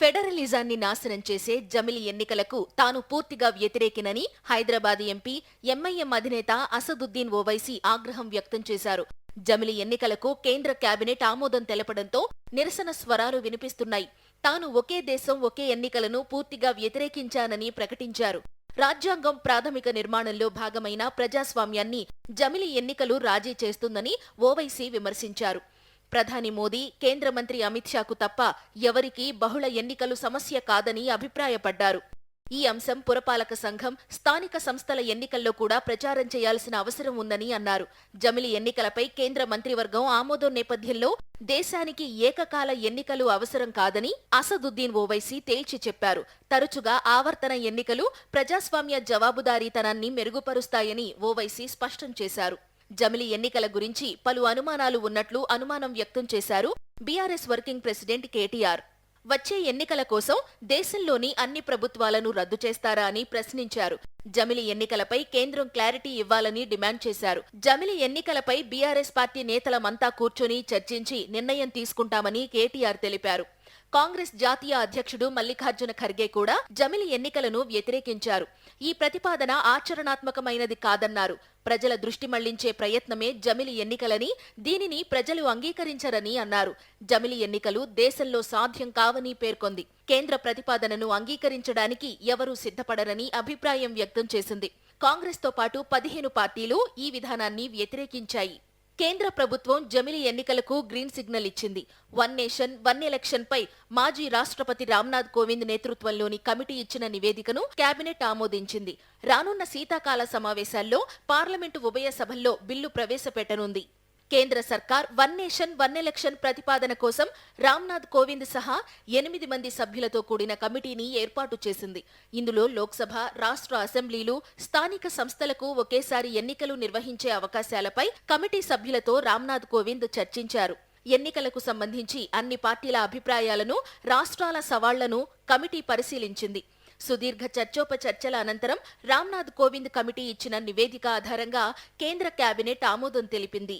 ఫెడరలిజాన్ని నాశనం చేసే జమిలి ఎన్నికలకు తాను పూర్తిగా వ్యతిరేకినని హైదరాబాద్ ఎంపీ ఎంఐఎం అధినేత అసదుద్దీన్ ఓవైసీ ఆగ్రహం వ్యక్తం చేశారు. జమిలి ఎన్నికలకు కేంద్ర కేబినెట్ ఆమోదం తెలపడంతో నిరసన స్వరాలు వినిపిస్తున్నాయి. తాను ఒకే దేశం ఒకే ఎన్నికలను పూర్తిగా వ్యతిరేకించానని ప్రకటించారు. రాజ్యాంగం ప్రాథమిక నిర్మాణంలో భాగమైన ప్రజాస్వామ్యాన్ని జమిలి ఎన్నికలు రాజీ చేస్తుందని ఓవైసీ విమర్శించారు. ప్రధాని మోదీ కేంద్ర మంత్రి అమిత్ షాకు తప్ప ఎవరికీ బహుళ ఎన్నికలు సమస్య కాదని అభిప్రాయపడ్డారు. ఈ అంశం పురపాలక సంఘం స్థానిక సంస్థల ఎన్నికల్లో కూడా ప్రచారం చేయాల్సిన అవసరం ఉందని అన్నారు. జమిలి ఎన్నికలపై కేంద్ర మంత్రివర్గం ఆమోదం నేపథ్యంలో దేశానికి ఏకకాల ఎన్నికలు అవసరం కాదని అసదుద్దీన్ ఓవైసీ తేల్చి చెప్పారు. తరచుగా ఆవర్తన ఎన్నికలు ప్రజాస్వామ్య జవాబుదారీతనాన్ని మెరుగుపరుస్తాయని ఓవైసీ స్పష్టం చేశారు. జమిలి ఎన్నికల గురించి పలు అనుమానాలు ఉన్నట్లు అనుమానం వ్యక్తం చేశారు బీఆర్ఎస్ వర్కింగ్ ప్రెసిడెంట్ కేటీఆర్. వచ్చే ఎన్నికల కోసం దేశంలోని అన్ని ప్రభుత్వాలను రద్దు చేస్తారా అని ప్రశ్నించారు. జమిలి ఎన్నికలపై కేంద్రం క్లారిటీ ఇవ్వాలని డిమాండ్ చేశారు. జమిలి ఎన్నికలపై బీఆర్ఎస్ పార్టీ నేతలమంతా కూర్చొని చర్చించి నిర్ణయం తీసుకుంటామని కేటీఆర్ తెలిపారు. కాంగ్రెస్ జాతీయ అధ్యక్షుడు మల్లికార్జున ఖర్గే కూడా జమిలి ఎన్నికలను వ్యతిరేకించారు. ఈ ప్రతిపాదన ఆచరణాత్మకమైనది కాదన్నారు. ప్రజల దృష్టి మళ్ళించే ప్రయత్నమే జమిలి ఎన్నికలని దీనిని ప్రజలు అంగీకరించరని అన్నారు. జమిలి ఎన్నికలు దేశంలో సాధ్యం కావని పేర్కొంది. కేంద్ర ప్రతిపాదనను అంగీకరించడానికి ఎవరూ సిద్ధపడరని అభిప్రాయం వ్యక్తం చేసింది. కాంగ్రెస్తో పాటు పదిహేను పార్టీలు ఈ విధానాన్ని వ్యతిరేకించాయి. కేంద్ర ప్రభుత్వం జమిలి ఎన్నికలకు గ్రీన్ సిగ్నల్ ఇచ్చింది. వన్ నేషన్ వన్ ఎలక్షన్ పై మాజీ రాష్ట్రపతి రామ్నాథ్ కోవింద్ నేతృత్వంలోని కమిటీ ఇచ్చిన నివేదికను కేబినెట్ ఆమోదించింది. రానున్న శీతాకాల సమావేశాల్లో పార్లమెంటు ఉభయ సభల్లో బిల్లు ప్రవేశపెట్టనుంది. కేంద్ర సర్కార్ వన్ నేషన్ వన్ ఎలక్షన్ ప్రతిపాదన కోసం రామ్నాథ్ కోవింద్ సహా ఎనిమిది మంది సభ్యులతో కూడిన కమిటీని ఏర్పాటు చేసింది. ఇందులో లోక్సభ రాష్ట్ర అసెంబ్లీలు స్థానిక సంస్థలకు ఒకేసారి ఎన్నికలు నిర్వహించే అవకాశాలపై కమిటీ సభ్యులతో రామ్నాథ్ కోవింద్ చర్చించారు. ఎన్నికలకు సంబంధించి అన్ని పార్టీల అభిప్రాయాలను రాష్ట్రాల సవాళ్ళను కమిటీ పరిశీలించింది. సుదీర్ఘ చర్చోపచర్చల అనంతరం రామ్నాథ్ కోవింద్ కమిటీ ఇచ్చిన నివేదిక ఆధారంగా కేంద్ర కేబినెట్ ఆమోదం తెలిపింది.